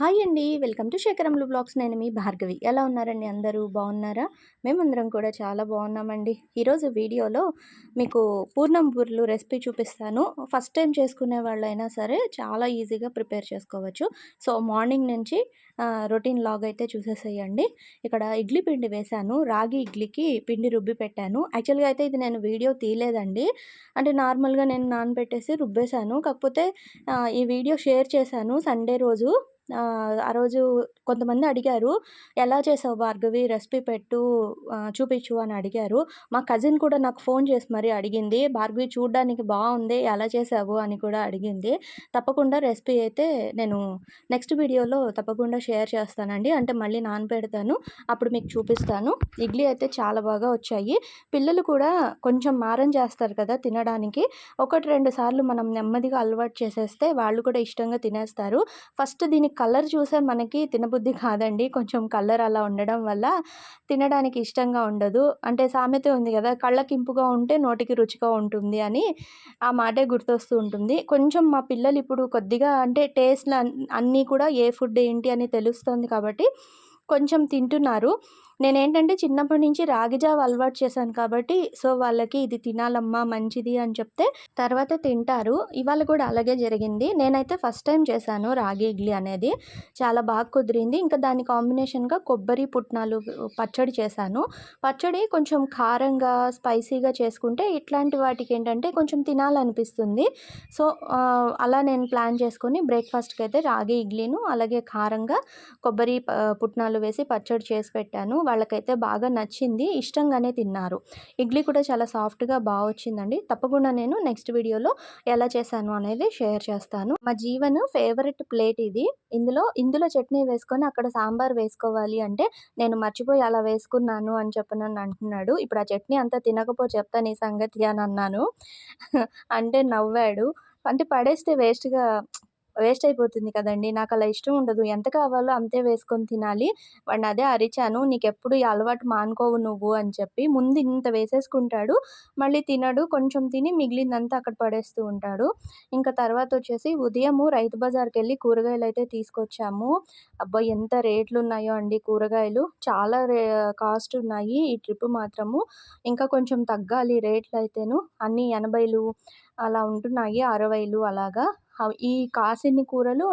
Hi అండి. Welcome to శేఖరంలు blogs. నేను మీ భార్గవి. ఎలా ఉన్నారండి అందరూ? బాగున్నారా? మేమందరం కూడా చాలా బాగున్నామండి. ఈరోజు వీడియోలో మీకు పూర్ణం బూరెలు రెసిపీ చూపిస్తాను. ఫస్ట్ టైం చేసుకునే వాళ్ళైనా సరే చాలా ఈజీగా ప్రిపేర్ చేసుకోవచ్చు. సో మార్నింగ్ నుంచి రొటీన్ లాగ్ అయితే చూసేసేయండి. ఇక్కడ ఇడ్లీ పిండి వేశాను. రాగి ఇడ్లీకి పిండి రుబ్బి పెట్టాను. యాక్చువల్గా అయితే ఇది నేను వీడియో తీయలేదండి. అంటే నార్మల్గా నేను నానబెట్టేసి రుబ్బేశాను. కాకపోతే ఈ వీడియో షేర్ చేశాను సండే రోజు. ఆ, రోజు కొంతమంది అడిగారు ఎలా చేసావు భార్గవి? రెసిపీ పెట్టు చూపించు అని అడిగారు. మా కజిన్ కూడా నాకు ఫోన్ చేసి మరీ అడిగింది భార్గవి చూడడానికి బాగుంది ఎలా చేసావు? అని కూడా అడిగింది. తప్పకుండా రెసిపీ అయితే నేను నెక్స్ట్ వీడియోలో తప్పకుండా షేర్ చేస్తానండి. అంటే మళ్ళీ నానబెడతాను అప్పుడు మీకు చూపిస్తాను. ఇడ్లీ అయితే చాలా బాగా వచ్చాయి. పిల్లలు కూడా కొంచెం మారం చేస్తారు కదా తినడానికి. ఒకటి రెండు సార్లు మనం నెమ్మదిగా అలవాటు చేసేస్తే వాళ్ళు కూడా ఇష్టంగా తినేస్తారు. ఫస్ట్ దీని కలర్ చూసే మనకి తినబుద్ధి కాదండి. కొంచెం కలర్ అలా ఉండడం వల్ల తినడానికి ఇష్టంగా ఉండదు. అంటే సామెత ఉంది కదా కళ్ళకి ఇంపుగా ఉంటే నోటికి రుచిగా ఉంటుంది అని ఆ మాటే గుర్తొస్తూ ఉంటుంది. కొంచెం మా పిల్లలు ఇప్పుడు కొద్దిగా అంటే టేస్ట్ అన్నీ కూడా ఏ ఫుడ్ ఏంటి అని తెలుస్తుంది కాబట్టి కొంచెం తింటున్నారు. నేనేంటంటే చిన్నప్పటి నుంచి రాగి జావ అలవాటు చేశాను కాబట్టి సో వాళ్ళకి ఇది తినాలమ్మా మంచిది అని చెప్తే తర్వాత తింటారు. ఇవాళ కూడా అలాగే జరిగింది. నేనైతే ఫస్ట్ టైం చేశాను రాగి ఇడ్లీ అనేది. చాలా బాగా కుదిరింది. ఇంకా దాని కాంబినేషన్గా కొబ్బరి పుట్నాలు పచ్చడి చేశాను. పచ్చడి కొంచెం కారంగా స్పైసీగా చేసుకుంటే ఇట్లాంటి వాటికి ఏంటంటే కొంచెం తినాలనిపిస్తుంది. సో అలా నేను ప్లాన్ చేసుకొని బ్రేక్ఫాస్ట్కి అయితే రాగి ఇడ్లీను అలాగే కారంగా కొబ్బరి పుట్నాలు వేసి పచ్చడి చేసి పెట్టాను. వాళ్ళకైతే బాగా నచ్చింది. ఇష్టంగానే తిన్నారు. ఇడ్లీ కూడా చాలా సాఫ్ట్గా బాగా వచ్చిందండి. తప్పకుండా నేను నెక్స్ట్ వీడియోలో ఎలా చేశాను అనేది షేర్ చేస్తాను. మా జీవన్ ఫేవరెట్ ప్లేట్ ఇది. ఇందులో ఇందులో చట్నీ వేసుకొని అక్కడ సాంబార్ వేసుకోవాలి అంటే నేను మర్చిపోయి అలా వేసుకున్నాను అని చెప్పనని అంటున్నాడు. ఇప్పుడు ఆ చట్నీ అంతా తినకపో చెప్తాను ఈ సంగతి అని అన్నాను. అంటే నవ్వాడు. అంటే పడేస్తే వేస్ట్గా వేస్ట్ అయిపోతుంది కదండి. నాకు అలా ఇష్టం ఉండదు. ఎంత కావాలో అంతే వేసుకొని తినాలి. వాడిని అదే అరిచాను. నీకు ఎప్పుడు ఈ అలవాటు మానుకోవు నువ్వు అని చెప్పి ముందు ఇంత వేసేసుకుంటాడు. మళ్ళీ తినడు. కొంచెం తిని మిగిలిందంతా అక్కడ పడేస్తూ ఉంటాడు. ఇంకా తర్వాత వచ్చేసి ఉదయము రైతు బజార్కి వెళ్ళి కూరగాయలు అయితే తీసుకొచ్చాము. అబ్బా! ఎంత రేట్లు ఉన్నాయో అండి కూరగాయలు. చాలా రే కాస్ట్ ఉన్నాయి ఈ ట్రిప్ మాత్రము. ఇంకా కొంచెం తగ్గాలి రేట్లు అయితేను అన్నీ ఎనభైలు అలా ఉంటున్నాయి. అరవైలు అలాగా. ఈ కాసిన్ని కూరలు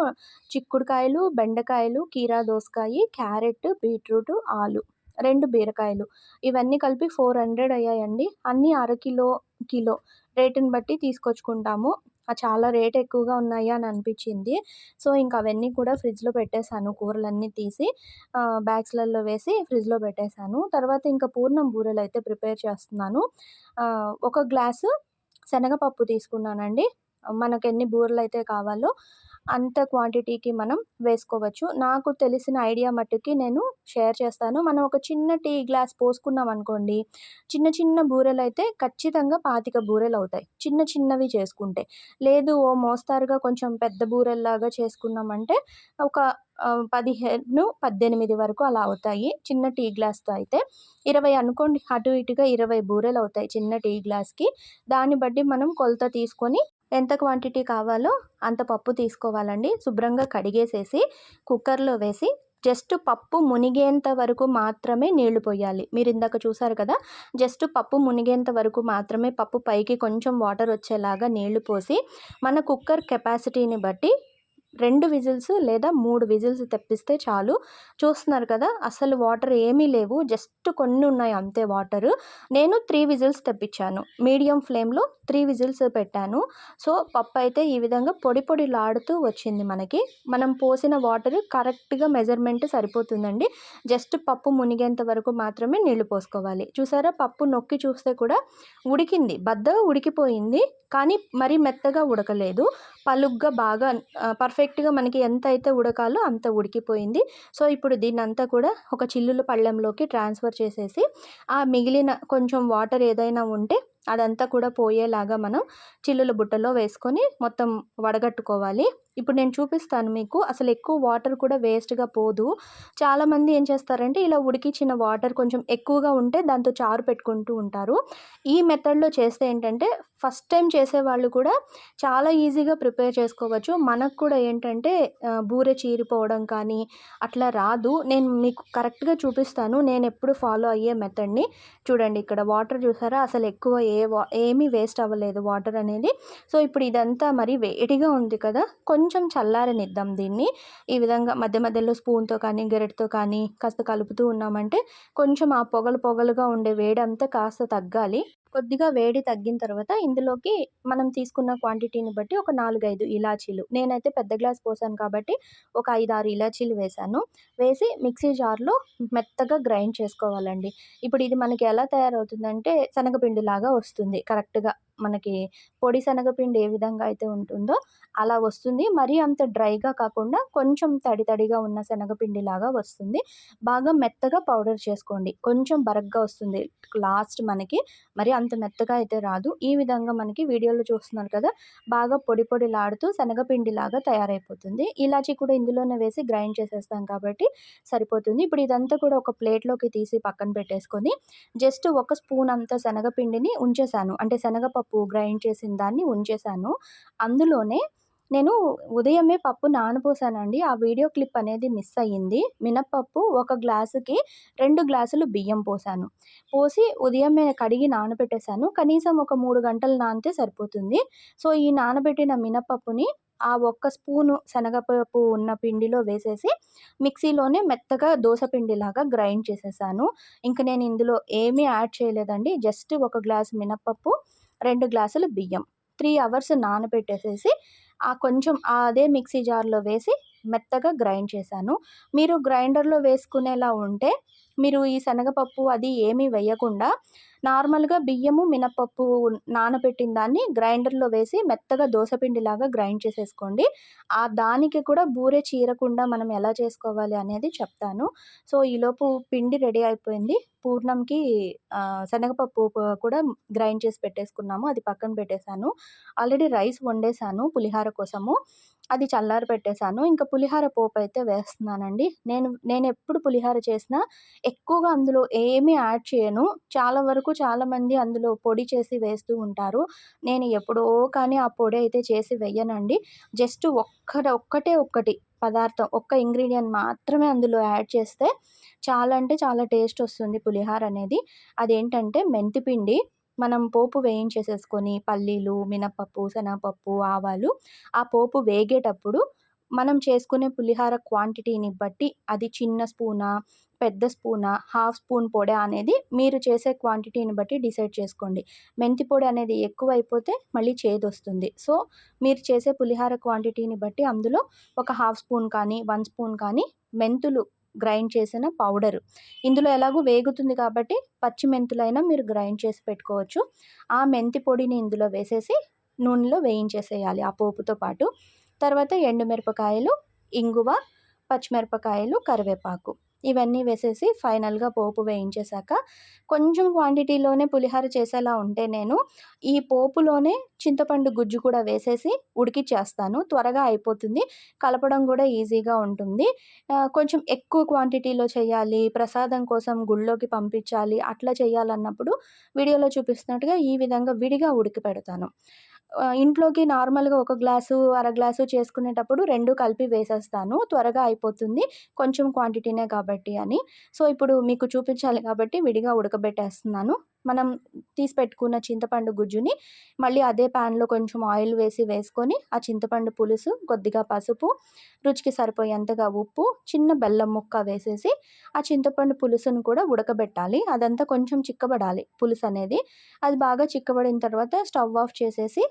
చిక్కుడుకాయలు బెండకాయలు కీరా దోసకాయ క్యారెట్ బీట్రూట్ ఆలు రెండు బీరకాయలు. ఇవన్నీ కలిపి ఫోర్ హండ్రెడ్ అయ్యాయండి. అన్నీ అరకిలో కిలో రేటుని బట్టి తీసుకొచ్చుకుంటాము. చాలా రేట్ ఎక్కువగా ఉన్నాయి అని అనిపించింది. సో ఇంకా అవన్నీ కూడా ఫ్రిడ్జ్లో పెట్టేశాను కూరలన్నీ తీసి బ్యాగ్స్లలో వేసి ఫ్రిడ్జ్లో పెట్టేశాను. తర్వాత ఇంకా పూర్ణం బూరెలు అయితే ప్రిపేర్ చేస్తున్నాను. ఒక గ్లాసు శనగపప్పు తీసుకున్నానండి. మనకు ఎన్ని బూరెలు అయితే కావాలో అంత క్వాంటిటీకి మనం వేసుకోవచ్చు. నాకు తెలిసిన ఐడియా మట్టుకి నేను షేర్ చేస్తాను. మనం ఒక చిన్న టీ గ్లాస్ పోసుకున్నాం అనుకోండి చిన్న చిన్న బూరెలు అయితే ఖచ్చితంగా పాతిక బూరెలు అవుతాయి. చిన్న చిన్నవి చేసుకుంటే. లేదు ఓ మోస్తారుగా కొంచెం పెద్ద బూరెల్లాగా చేసుకున్నామంటే ఒక పదిహేను పద్దెనిమిది వరకు అలా అవుతాయి. చిన్న టీ గ్లాస్తో అయితే ఇరవై అనుకోండి అటు ఇటుగా ఇరవై బూరెలు అవుతాయి చిన్న టీ గ్లాస్కి. దాన్ని బట్టి మనం కొలత తీసుకొని ఎంత క్వాంటిటీ కావాలో అంత పప్పు తీసుకోవాలండి. శుభ్రంగా కడిగేసేసి కుక్కర్లో వేసి జస్ట్ పప్పు మునిగేంత వరకు మాత్రమే నీళ్ళు పోయాలి. మీరు ఇందాక చూసారు కదా జస్ట్ పప్పు మునిగేంత వరకు మాత్రమే పప్పు పైకి కొంచెం వాటర్ వచ్చేలాగా నీళ్ళు పోసి మన కుక్కర్ కెపాసిటీని బట్టి రెండు విజిల్స్ లేదా మూడు విజిల్స్ తెప్పిస్తే చాలు. చూస్తున్నారు కదా అసలు వాటర్ ఏమీ లేవు జస్ట్ కొన్ని ఉన్నాయి అంతే వాటరు నేను త్రీ విజిల్స్ తెప్పించాను. మీడియం ఫ్లేమ్లో త్రీ విజిల్స్ పెట్టాను. సో పప్పు అయితే ఈ విధంగా పొడి పొడిలాడుతూ వచ్చింది మనకి. మనం పోసిన వాటర్ కరెక్ట్గా మెజర్మెంట్ సరిపోతుందండి. జస్ట్ పప్పు మునిగేంత వరకు మాత్రమే నీళ్ళు పోసుకోవాలి. చూసారా? పప్పు నొక్కి చూస్తే కూడా ఉడికింది. బద్దగా ఉడికిపోయింది. కానీ మరీ మెత్తగా ఉడకలేదు. పలుగ్గా బాగా పర్ఫెక్ట్గా మనకి ఎంత అయితే ఉడకాలో అంత ఉడికిపోయింది. సో ఇప్పుడు దీన్ని అంతా కూడా ఒక చిల్లుల పళ్ళెంలోకి ట్రాన్స్ఫర్ చేసేసి ఆ మిగిలిన కొంచెం వాటర్ ఏదైనా ఉంటే అదంతా కూడా పోయేలాగా మనం చిల్లుల బుట్టలో వేసుకొని మొత్తం వడగట్టుకోవాలి. ఇప్పుడు నేను చూపిస్తాను మీకు. అసలు ఎక్కువ వాటర్ కూడా వేస్ట్గా పోదు. చాలామంది ఏం చేస్తారంటే ఇలా ఉడికించిన వాటర్ కొంచెం ఎక్కువగా ఉంటే దాంతో చారు పెట్టుకుంటూ ఉంటారు. ఈ మెథడ్లో చేస్తే ఏంటంటే ఫస్ట్ టైం చేసేవాళ్ళు కూడా చాలా ఈజీగా ప్రిపేర్ చేసుకోవచ్చు. మనకు కూడా ఏంటంటే బూరె చీరిపోవడం కానీ అట్లా రాదు. నేను మీకు కరెక్ట్గా చూపిస్తాను. నేను ఎప్పుడు ఫాలో అయ్యే మెథడ్ని. చూడండి ఇక్కడ వాటర్ చూసారా? అసలు ఎక్కువ ఏ వా ఏమీ వేస్ట్ అవ్వలేదు వాటర్ అనేది. సో ఇప్పుడు ఇదంతా మరి వేడిగా ఉంది కదా? కొంచెం కొంచెం చల్లారనిద్దాం దీన్ని. ఈ విధంగా మధ్య మధ్యలో స్పూన్తో కానీ గెరెట్తో కానీ కాస్త కలుపుతూ ఉన్నామంటే కొంచెం ఆ పొగలు పొగలుగా ఉండే వేడంతా కాస్త తగ్గాలి. కొద్దిగా వేడి తగ్గిన తర్వాత ఇందులోకి మనం తీసుకున్న క్వాంటిటీని బట్టి ఒక నాలుగైదు ఇలాచీలు. నేనైతే పెద్ద గ్లాస్ పోసాను కాబట్టి ఒక ఐదు ఆరు ఇలాచీలు వేసాను. వేసి మిక్సీ జార్లో మెత్తగా గ్రైండ్ చేసుకోవాలండి. ఇప్పుడు ఇది మనకి ఎలా తయారవుతుందంటే శనగపిండి లాగా వస్తుంది కరెక్ట్గా. మనకి పొడి శనగపిండి ఏ విధంగా అయితే ఉంటుందో అలా వస్తుంది. మరీ అంత డ్రైగా కాకుండా కొంచెం తడి తడిగా ఉన్న శనగపిండి లాగా వస్తుంది. బాగా మెత్తగా పౌడర్ చేసుకోండి. కొంచెం బరగ్గా వస్తుంది. లాస్ట్ మనకి మరి అంత మెత్తగా అయితే రాదు. ఈ విధంగా మనకి వీడియోలో చూస్తున్నారు కదా బాగా పొడి పొడిలాడుతూ శనగపిండి లాగా తయారైపోతుంది. ఇలాచి కూడా ఇందులోనే వేసి గ్రైండ్ చేసేస్తాం కాబట్టి సరిపోతుంది. ఇప్పుడు ఇదంతా కూడా ఒక ప్లేట్లోకి తీసి పక్కన పెట్టేసుకొని జస్ట్ ఒక స్పూన్ అంత శనగపిండిని ఉంచేసాను. అంటే శనగపప్పు గ్రైండ్ చేసిన దాన్ని ఉంచేసాను అందులోనే నేను ఉదయమే పప్పు నానబోసానండి. ఆ వీడియో క్లిప్ అనేది మిస్ అయ్యింది. మినప్పప్పు ఒక గ్లాసుకి రెండు గ్లాసులు బియ్యం పోసాను. పోసి ఉదయమే కడిగి నానబెట్టేశాను. కనీసం ఒక మూడు గంటలు నానితే సరిపోతుంది. సో ఈ నానబెట్టిన మినప్పప్పుని ఆ ఒక్క స్పూను శనగపప్పు ఉన్న పిండిలో వేసేసి మిక్సీలోనే మెత్తగా దోశ పిండిలాగా గ్రైండ్ చేసేసాను. ఇంకా నేను ఇందులో ఏమీ యాడ్ చేయలేదండి. జస్ట్ ఒక గ్లాసు మినప్పప్పు రెండు గ్లాసులు బియ్యం. త్రీ అవర్స్ నానబెట్టేసేసి ఆ కొంచెం అదే మిక్సీ జార్లో వేసి మెత్తగా గ్రైండ్ చేశాను. మీరు గ్రైండర్లో వేసుకునేలా ఉంటే మీరు ఈ శనగపప్పు అది ఏమీ వేయకుండా నార్మల్గా బియ్యము మినపప్పు నానబెట్టిన దాన్ని గ్రైండర్లో వేసి మెత్తగా దోసపిండిలాగా గ్రైండ్ చేసేసుకోండి. ఆ దానికి కూడా బూరె చీరకుండా మనం ఎలా చేసుకోవాలి అనేది చెప్తాను. సో ఈలోపు పిండి రెడీ అయిపోయింది. పూర్ణంకి శనగపప్పు కూడా గ్రైండ్ చేసి పెట్టేసుకున్నాము. అది పక్కన పెట్టేశాను. ఆల్రెడీ రైస్ వండేసాను పులిహార కోసము. అది చల్లారి పెట్టేశాను. ఇంకా పులిహార పోపు అయితే వేస్తున్నానండి. నేను నేను ఎప్పుడు పులిహార చేసినా ఎక్కువగా అందులో ఏమీ యాడ్ చేయను. చాలా వరకు చాలామంది అందులో పొడి చేసి వేస్తూ ఉంటారు. నేను ఎప్పుడో కానీ ఆ పొడి అయితే చేసి వెయ్యనండి జస్ట్ ఒక్క ఒక్కటే ఒక్కటి పదార్థం ఒక్క ఇంగ్రీడియంట్ మాత్రమే అందులో యాడ్ చేస్తే చాలా అంటే చాలా టేస్ట్ వస్తుంది పులిహార అనేది. అదేంటంటే మెంతిపిండి. మనం పోపు వేయించేసేసుకొని పల్లీలు మినపప్పు శనగపప్పు ఆవాలు ఆ పోపు వేగేటప్పుడు మనం చేసుకునే పులిహార క్వాంటిటీని బట్టి అది చిన్న స్పూనా పెద్ద స్పూనా హాఫ్ స్పూన్ పొడి అనేది మీరు చేసే క్వాంటిటీని బట్టి డిసైడ్ చేసుకోండి. మెంతి పొడి అనేది ఎక్కువ అయిపోతే మళ్ళీ చేదు వస్తుంది సో మీరు చేసే పులిహార క్వాంటిటీని బట్టి అందులో ఒక హాఫ్ స్పూన్ కానీ వన్ స్పూన్ కానీ మెంతులు గ్రైండ్ చేసిన పౌడరు. ఇందులో ఎలాగో వేగుతుంది కాబట్టి పచ్చి మెంతులైనా మీరు గ్రైండ్ చేసి పెట్టుకోవచ్చు. ఆ మెంతి పొడిని ఇందులో వేసేసి నూనెలో వేయించేసేయాలి ఆ పోపుతో పాటు. తర్వాత ఎండుమిరపకాయలు ఇంగువ పచ్చిమిరపకాయలు కరివేపాకు. ఇవన్నీ వేసేసి ఫైనల్గా పోపు వేయించేశాక కొంచెం క్వాంటిటీలోనే పులిహోర చేసేలా ఉంటే నేను ఈ పోపులోనే చింతపండు గుజ్జు కూడా వేసేసి ఉడికిచ్చేస్తాను. త్వరగా అయిపోతుంది. కలపడం కూడా ఈజీగా ఉంటుంది. కొంచెం ఎక్కువ క్వాంటిటీలో చేయాలి ప్రసాదం కోసం గుళ్ళోకి పంపించాలి అట్లా చేయాలన్నప్పుడు వీడియోలో చూపిస్తున్నట్టుగా ఈ విధంగా విడిగా ఉడికి పెడతాను ఇంట్లోకి నార్మల్గా ఒక గ్లాసు అర గ్లాసు చేసుకునేటప్పుడు రెండు కలిపి వేసేస్తాను. త్వరగా అయిపోతుంది. కొంచెం క్వాంటిటీనే కాబట్టి అని. సో ఇప్పుడు మీకు చూపించాలి కాబట్టి విడిగా ఉడకబెట్టేస్తున్నాను. మనం తీసి పెట్టుకున్న చింతపండు గుజ్జుని మళ్ళీ అదే ప్యాన్లో కొంచెం ఆయిల్ వేసి వేసుకొని ఆ చింతపండు పులుసు కొద్దిగా పసుపు రుచికి సరిపోయేంతగా ఉప్పు చిన్న బెల్లం ముక్క వేసేసి ఆ చింతపండు పులుసును కూడా ఉడకబెట్టాలి. అదంతా కొంచెం చిక్కబడాలి పులుసు అనేది అది బాగా చిక్కబడిన తర్వాత స్టవ్ ఆఫ్ చేసేసి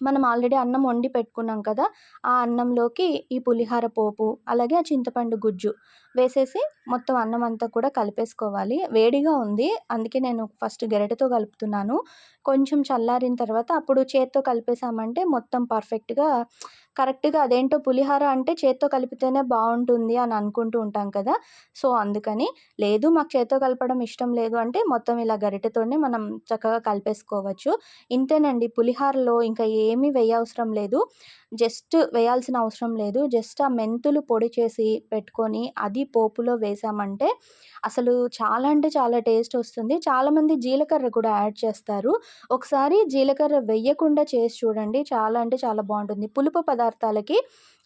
మనం ఆల్రెడీ అన్నం వండి పెట్టుకున్నాం కదా ఆ అన్నంలోకి ఈ పులిహార పోపు అలాగే ఆ చింతపండు గుజ్జు వేసేసి మొత్తం అన్నం అంతా కూడా కలిపేసుకోవాలి. వేడిగా ఉంది. అందుకే నేను ఫస్ట్ గెరటతో కలుపుతున్నాను. కొంచెం చల్లారిన తర్వాత అప్పుడు చేత్తో కలిపేసామంటే మొత్తం పర్ఫెక్ట్గా కరెక్ట్గా అదేంటో పులిహార అంటే చేత్తో కలిపితేనే బాగుంటుంది అని అనుకుంటూ ఉంటాం కదా. సో అందుకని లేదు మాకు చేత్తో కలపడం ఇష్టం లేదు అంటే మొత్తం ఇలా గరిటెతోనే మనం చక్కగా కలిపేసుకోవచ్చు. ఇంతేనండి పులిహారలో ఇంకా ఏమీ వేయవసరం లేదు. జస్ట్ వేయాల్సిన అవసరం లేదు. జస్ట్ ఆ మెంతులు పొడి చేసి పెట్టుకొని అది పోపులో వేసామంటే అసలు చాలా అంటే చాలా టేస్ట్ వస్తుంది. చాలామంది జీలకర్ర కూడా యాడ్ చేస్తారు. ఒకసారి జీలకర్ర వెయ్యకుండా చేసి చూడండి. చాలా అంటే చాలా బాగుంటుంది. పులుపు పదార్థాలకి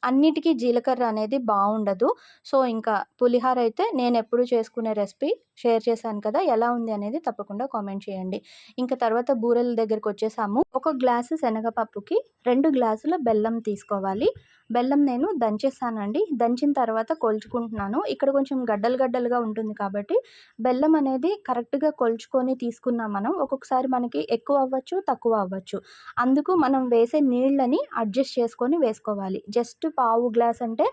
అన్నిటికీ జీలకర్ర అనేది బాగుండదు. సో ఇంకా పులిహోర అయితే నేను ఎప్పుడు చేసుకునే రెసిపీ షేర్ చేశాను కదా! ఎలా ఉంది అనేది తప్పకుండా కామెంట్ చేయండి. ఇంకా తర్వాత బూరెల దగ్గరకు వచ్చేసాము. ఒక గ్లాసు శనగపప్పుకి రెండు గ్లాసుల బెల్లం తీసుకోవాలి. బెల్లం నేను దంచేస్తానండి దంచిన తర్వాత కొలుచుకుంటున్నాను. ఇక్కడ కొంచెం గడ్డలు గడ్డలుగా ఉంటుంది కాబట్టి బెల్లం అనేది కరెక్ట్గా కొలుచుకొని తీసుకున్నాం మనం ఒక్కొక్కసారి మనకి ఎక్కువ అవ్వచ్చు తక్కువ అవ్వచ్చు. అందుకు మనం వేసే నీళ్ళని అడ్జస్ట్ చేసుకొని వేసుకోవాలి. జస్ట్ పావు గ్లాస్ అంటే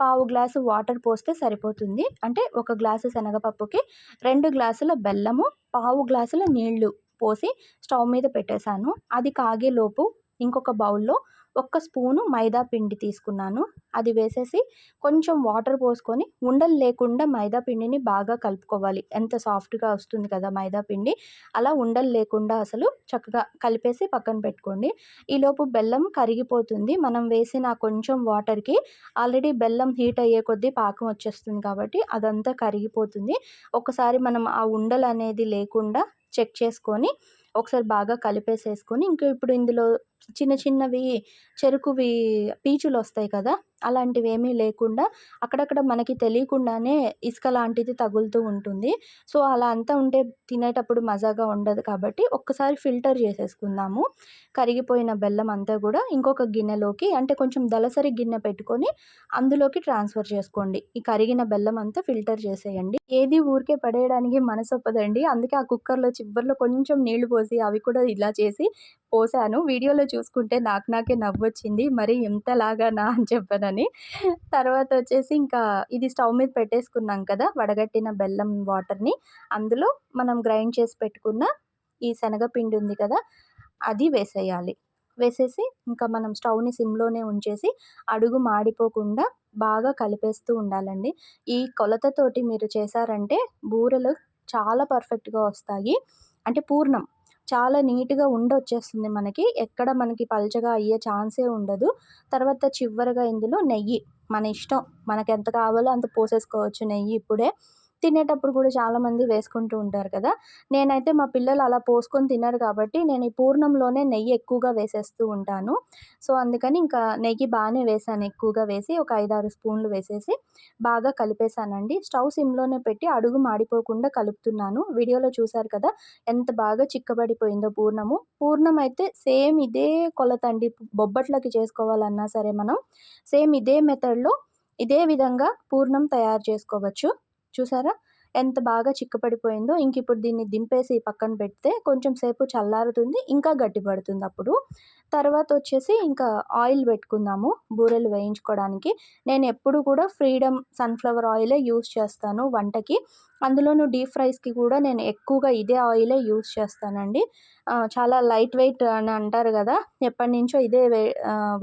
పావు గ్లాసు వాటర్ పోస్తే సరిపోతుంది. అంటే ఒక గ్లాసు శనగపప్పుకి రెండు గ్లాసుల బెల్లము పావు గ్లాసుల నీళ్ళు పోసి స్టవ్ మీద పెట్టేశాను. అది కాగేలోపు ఇంకొక బౌల్లో ఒక్క స్పూను మైదా పిండి తీసుకున్నాను. అది వేసేసి కొంచెం వాటర్ పోసుకొని ఉండలు లేకుండా మైదా పిండిని బాగా కలుపుకోవాలి. ఎంత సాఫ్ట్గా వస్తుంది కదా మైదా పిండి. అలా ఉండలు లేకుండా అసలు చక్కగా కలిపేసి పక్కన పెట్టుకోండి. ఈలోపు బెల్లం కరిగిపోతుంది. మనం వేసిన కొంచెం వాటర్కి ఆల్రెడీ బెల్లం హీట్ అయ్యే కొద్దీ పాకం వచ్చేస్తుంది కాబట్టి అదంతా కరిగిపోతుంది. ఒకసారి మనం ఆ ఉండలు అనేది లేకుండా చెక్ చేసుకొని ఒకసారి బాగా కలిపేసేసుకొని ఇంకా ఇప్పుడు ఇందులో చిన్న చిన్నవి చెరుకువి పీచులు వస్తాయి కదా అలాంటివి ఏమీ లేకుండా అక్కడక్కడ మనకి తెలియకుండానే ఇసుక లాంటిది తగులుతూ ఉంటుంది. సో అలా అంతా ఉంటే తినేటప్పుడు మజాగా ఉండదు కాబట్టి ఒక్కసారి ఫిల్టర్ చేసేసుకుందాము. కరిగిపోయిన బెల్లం అంతా కూడా ఇంకొక గిన్నెలోకి అంటే కొంచెం దలసరి గిన్నె పెట్టుకొని అందులోకి ట్రాన్స్ఫర్ చేసుకోండి. ఈ కరిగిన బెల్లం అంతా ఫిల్టర్ చేసేయండి. ఏది ఊరికే పడేయడానికి మనసొప్పదండి. అందుకే ఆ కుక్కర్లో చివరిలో కొంచెం నీళ్ళు పోసి అవి కూడా ఇలా చేసి పోసాను. వీడియోలో చూసుకుంటే నాకు నాకే నవ్వొచ్చింది. మరి ఎంతలాగానా అని చెప్పానని. తర్వాత వచ్చేసి ఇంకా ఇది స్టవ్ మీద పెట్టేసుకున్నాం కదా వడగట్టిన బెల్లం వాటర్ని. అందులో మనం గ్రైండ్ చేసి పెట్టుకున్న ఈ శనగపిండి ఉంది కదా అది వేసేయాలి. వేసేసి ఇంకా మనం స్టవ్ని సిమ్లోనే ఉంచేసి అడుగు మాడిపోకుండా బాగా కలిపేస్తూ ఉండాలండి. ఈ కొలతతోటి మీరు చేశారంటే బూరెలు చాలా పర్ఫెక్ట్గా వస్తాయి. అంటే పూర్ణం. చాలా నీట్గా ఉండొచ్చేస్తుంది మనకి. ఎక్కడ మనకి పల్చగా అయ్యే ఛాన్సే ఉండదు. తర్వాత చివరిగా ఇందులో నెయ్యి. మన ఇష్టం. మనకు ఎంత కావాలో అంత పోసేసుకోవచ్చు నెయ్యి ఇప్పుడే. తినేటప్పుడు కూడా చాలామంది వేసుకుంటూ ఉంటారు కదా. నేనైతే మా పిల్లలు అలా పోసుకొని తినరు కాబట్టి నేను ఈ పూర్ణంలోనే నెయ్యి ఎక్కువగా వేసేస్తూ ఉంటాను. సో అందుకని ఇంకా నెయ్యి బాగానే వేసాను. ఎక్కువగా వేసి ఒక ఐదారు స్పూన్లు వేసేసి బాగా కలిపేసానండి స్టవ్ సిమ్లోనే పెట్టి అడుగు మాడిపోకుండా కలుపుతున్నాను. వీడియోలో చూసారు కదా ఎంత బాగా చిక్కబడిపోయిందో పూర్ణము. పూర్ణం అయితే సేమ్ ఇదే కొలత అండి బొబ్బట్లకి చేసుకోవాలన్నా సరే మనం సేమ్ ఇదే మెథడ్లో ఇదే విధంగా పూర్ణం తయారు చేసుకోవచ్చు. చూసారా? ఎంత బాగా చిక్కపడిపోయిందో ఇంక ఇప్పుడు దీన్ని దింపేసి పక్కన పెడితే కొంచెం సేపు చల్లారుతుంది ఇంకా గట్టిపడుతుంది అప్పుడు. తర్వాత వచ్చేసి ఇంకా ఆయిల్ పెట్టుకుందాము బూరెలు వేయించుకోవడానికి. నేను ఎప్పుడు కూడా ఫ్రీడమ్ సన్ఫ్లవర్ ఆయిలే యూస్ చేస్తాను వంటకి. అందులోనూ డీప్ ఫ్రైస్కి కూడా నేను ఎక్కువగా ఇదే ఆయిలే యూస్ చేస్తానండి. చాలా లైట్ వెయిట్ అని అంటారు కదా ఎప్పటి నుంచో ఇదే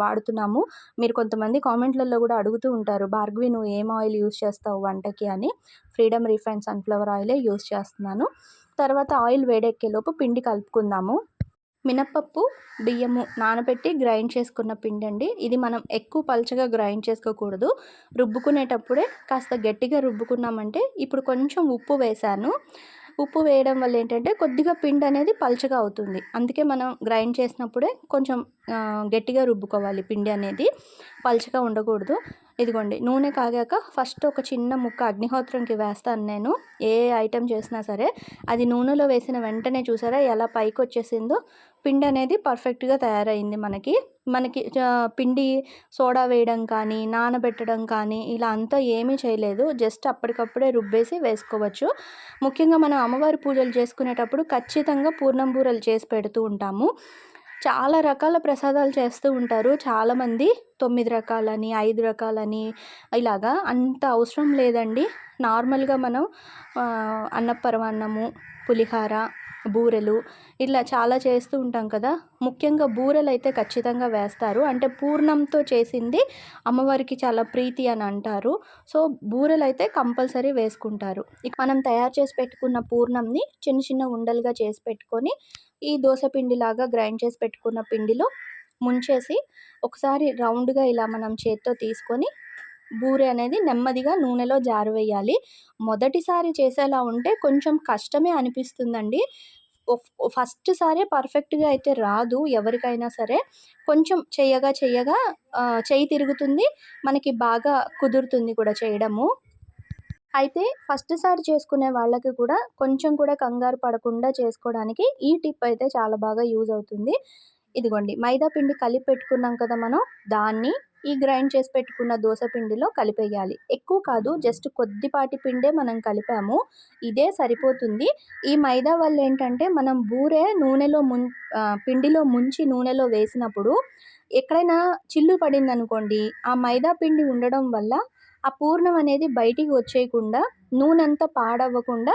వాడుతున్నాము. మీరు కొంతమంది కామెంట్లలో కూడా అడుగుతూ ఉంటారు భార్గవి నువ్వు ఏం ఆయిల్ యూస్ చేస్తావు వంటకి? అని. ఫ్రీడమ్ రిఫైన్ సన్ఫ్లవర్ ఆయిలే యూస్ చేస్తున్నాను. తర్వాత ఆయిల్ వేడెక్కేలోపు పిండి కలుపుకుందాము. మినప్పప్పు బియ్యము నానబెట్టి గ్రైండ్ చేసుకున్న పిండి అండి ఇది మనం ఎక్కువ పలచగా గ్రైండ్ చేసుకోకూడదు. రుబ్బుకునేటప్పుడే కాస్త గట్టిగా రుబ్బుకున్నామంటే ఇప్పుడు కొంచెం ఉప్పు వేశాను. ఉప్పు వేయడం వల్ల ఏంటంటే కొద్దిగా పిండి అనేది పలచగా అవుతుంది. అందుకే మనం గ్రైండ్ చేసినప్పుడే కొంచెం గట్టిగా రుబ్బుకోవాలి పిండి అనేది. పల్చగా ఉండకూడదు. ఇదిగోండి నూనె కాగాక ఫస్ట్ ఒక చిన్న ముక్క అగ్నిహోత్రంకి వేస్తాను నేను. ఏ ఐటెం చేసినా సరే అది నూనెలో వేసిన వెంటనే చూసారా ఎలా పైకి వచ్చేసిందో పిండి అనేది పర్ఫెక్ట్గా తయారైంది మనకి. మనకి పిండి సోడా వేయడం కానీ నానబెట్టడం కానీ ఇలా అంతా ఏమీ చేయలేదు. జస్ట్ అప్పటికప్పుడే రుబ్బేసి వేసుకోవచ్చు. ముఖ్యంగా మనం అమ్మవారి పూజలు చేసుకునేటప్పుడు ఖచ్చితంగా పూర్ణం బూరలు చేసి పెడుతూ ఉంటాము. చాలా రకాల ప్రసాదాలు చేస్తూ ఉంటారు. చాలామంది తొమ్మిది రకాలని ఐదు రకాలని ఇలాగా అంత అవసరం లేదండి. నార్మల్గా మనం అన్నపరమాన్నము పులిహార బూరెలు ఇట్లా చాలా చేస్తూ ఉంటాం కదా. ముఖ్యంగా బూరెలు అయితే ఖచ్చితంగా వేస్తారు. అంటే పూర్ణంతో చేసింది అమ్మవారికి చాలా ప్రీతి అని అంటారు. సో బూరెలు అయితే కంపల్సరీ వేసుకుంటారు. ఇక మనం తయారు చేసి పెట్టుకున్న పూర్ణంని చిన్న చిన్న ఉండలుగా చేసి పెట్టుకొని ఈ దోశ పిండిలాగా గ్రైండ్ చేసి పెట్టుకున్న పిండిలో ముంచేసి ఒకసారి రౌండ్గా ఇలా మనం చేత్తో తీసుకొని బూరె అనేది నెమ్మదిగా నూనెలో జారవేయాలి. మొదటిసారి చేసేలా ఉంటే కొంచెం కష్టమే అనిపిస్తుందండి. ఫస్ట్ సారే పర్ఫెక్ట్గా అయితే రాదు ఎవరికైనా సరే. కొంచెం చెయ్యగా చెయ్యగా చెయ్యి తిరుగుతుంది మనకి బాగా కుదురుతుంది కూడా చేయడము. అయితే ఫస్ట్ సారి చేసుకునే వాళ్ళకి కూడా కొంచెం కూడా కంగారు పడకుండా చేసుకోవడానికి ఈ టిప్ అయితే చాలా బాగా యూజ్ అవుతుంది. ఇదిగోండి మైదా పిండి కలిపి పెట్టుకున్నాం కదా మనం దాన్ని ఈ గ్రైండ్ చేసి పెట్టుకున్న దోశ పిండిలో కలిపేయాలి. ఎక్కువ కాదు జస్ట్ కొద్దిపాటి పిండే మనం కలిపాము. ఇదే సరిపోతుంది. ఈ మైదా వల్ల ఏంటంటే మనం బూరే నూనెలో ముం పిండిలో ముంచి నూనెలో వేసినప్పుడు ఎక్కడైనా చిల్లు పడింది అనుకోండి ఆ మైదా పిండి ఉండడం వల్ల ఆ పూర్ణం అనేది బయటికి వచ్చేయకుండా నూనె అంతా పాడవ్వకుండా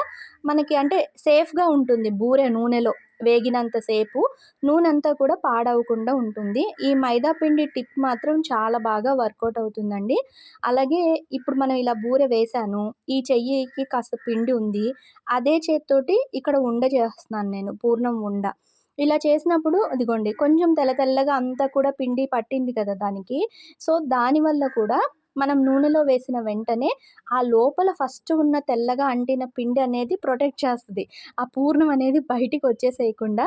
మనకి అంటే సేఫ్గా ఉంటుంది బూరె నూనెలో. వేగినంతసేపు నూనె అంతా కూడా పాడవకుండా ఉంటుంది. ఈ మైదా పిండి టిప్ మాత్రం చాలా బాగా వర్కౌట్ అవుతుందండి. అలాగే ఇప్పుడు మనం ఇలా బూరె వేసాను ఈ చెయ్యికి కాస్త పిండి ఉంది అదే చేత్తోటి ఇక్కడ ఉండ చేస్తున్నాను నేను పూర్ణం ఉండ. ఇలా చేసినప్పుడు అదిగోండి కొంచెం తెల్ల తెల్లగా అంతా కూడా పిండి పట్టింది కదా దానికి సో దానివల్ల కూడా మనం నూనెలో వేసిన వెంటనే ఆ లోపల ఫస్ట్ ఉన్న తెల్లగా అంటిన పిండి అనేది ప్రొటెక్ట్ చేస్తుంది. ఆ పూర్ణం అనేది బయటికి వచ్చేసేయకుండా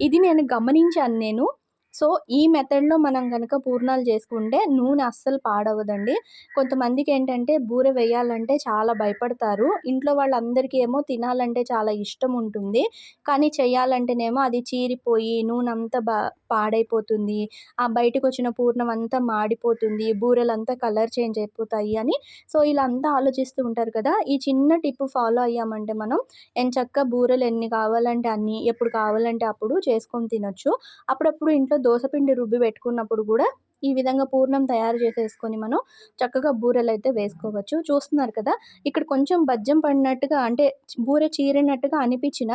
ఇది నేను గమనించాను నేను. సో ఈ మెథడ్లో మనం కనుక పూర్ణాలు చేసుకుంటే నూనె అస్సలు పాడవదండి. కొంతమందికి ఏంటంటే బూరె వేయాలంటే చాలా భయపడతారు. ఇంట్లో వాళ్ళందరికీ ఏమో తినాలంటే చాలా ఇష్టం ఉంటుంది కానీ చేయాలంటేనేమో అది చీరిపోయి నూనె అంతా బా పాడైపోతుంది. ఆ బయటకు వచ్చిన పూర్ణం అంతా మాడిపోతుంది. బూరెలంతా కలర్ చేంజ్ అయిపోతాయి అని. సో ఇలా అంతా ఆలోచిస్తూ ఉంటారు కదా. ఈ చిన్న టిప్ ఫాలో అయ్యామంటే మనం ఎంచక్క బూరెలు ఎన్ని కావాలంటే అన్ని ఎప్పుడు కావాలంటే అప్పుడు చేసుకొని తినొచ్చు. అప్పుడప్పుడు ఇంట్లో దోసపిండి రుబ్బి పెట్టుకున్నప్పుడు కూడా ఈ విధంగా పూర్ణం తయారు చేసేసుకొని మనం చక్కగా బూరెలు అయితే వేసుకోవచ్చు. చూస్తున్నారు కదా ఇక్కడ కొంచెం బజ్జం పడినట్టుగా అంటే బూరె చీరినట్టుగా అనిపించిన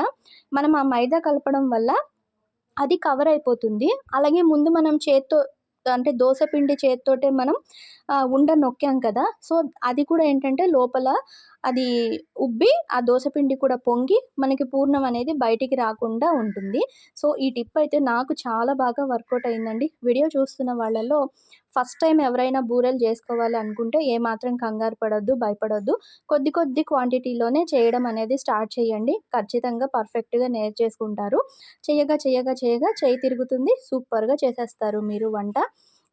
మనం ఆ మైదా కలపడం వల్ల అది కవర్ అయిపోతుంది. అలాగే ముందు మనం చేత్తో అంటే దోశ పిండి చేత్తోటే మనం ఉండ నొక్కాం కదా. సో అది కూడా ఏంటంటే లోపల అది ఉబ్బి ఆ దోశపిండి కూడా పొంగి మనకి పూర్ణం అనేది బయటికి రాకుండా ఉంటుంది. సో ఈ టిప్ అయితే నాకు చాలా బాగా వర్కౌట్ అయిందండి. వీడియో చూస్తున్న వాళ్ళలో ఫస్ట్ టైం ఎవరైనా బూరెలు చేసుకోవాలి అనుకుంటే ఏమాత్రం కంగారు పడొద్దు భయపడొద్దు. కొద్ది కొద్ది క్వాంటిటీలోనే చేయడం అనేది స్టార్ట్ చేయండి. ఖచ్చితంగా పర్ఫెక్ట్గా నేర్చేసుకుంటారు. చేయగా చేయగా చేయగా చేయి తిరుగుతుంది. సూపర్గా చేసేస్తారు మీరు వంట.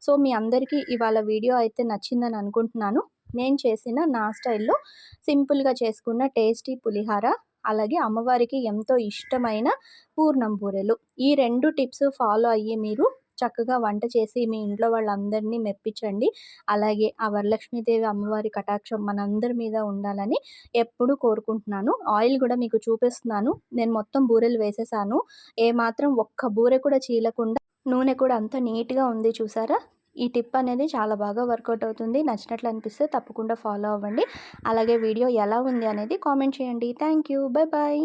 సో మీ అందరికీ ఇవాళ వీడియో అయితే నచ్చిందని అనుకుంటున్నాను. నేను చేసిన నా స్టైల్లో సింపుల్గా చేసుకున్న టేస్టీ పులిహార అలాగే అమ్మవారికి ఎంతో ఇష్టమైన పూర్ణం బూరెలు. ఈ రెండు టిప్స్ ఫాలో అయ్యి మీరు చక్కగా వంట చేసి మీ ఇంట్లో వాళ్ళందరినీ మెప్పించండి. అలాగే ఆ వరలక్ష్మీదేవి అమ్మవారి కటాక్షం మనందరి మీద ఉండాలని ఎప్పుడు కోరుకుంటున్నాను. ఆయిల్ కూడా మీకు చూపిస్తున్నాను. నేను మొత్తం బూరెలు వేసేసాను. ఏమాత్రం ఒక్క బూరె కూడా చీలకుండా నూనె కూడా అంత నీట్గా ఉంది చూసారా? ఈ టిప్ అనేది చాలా బాగా వర్కౌట్ అవుతుంది. నచ్చినట్లు అనిపిస్తే తప్పకుండా ఫాలో అవ్వండి. అలాగే వీడియో ఎలా ఉంది అనేది కామెంట్ చేయండి. Thank you bye bye.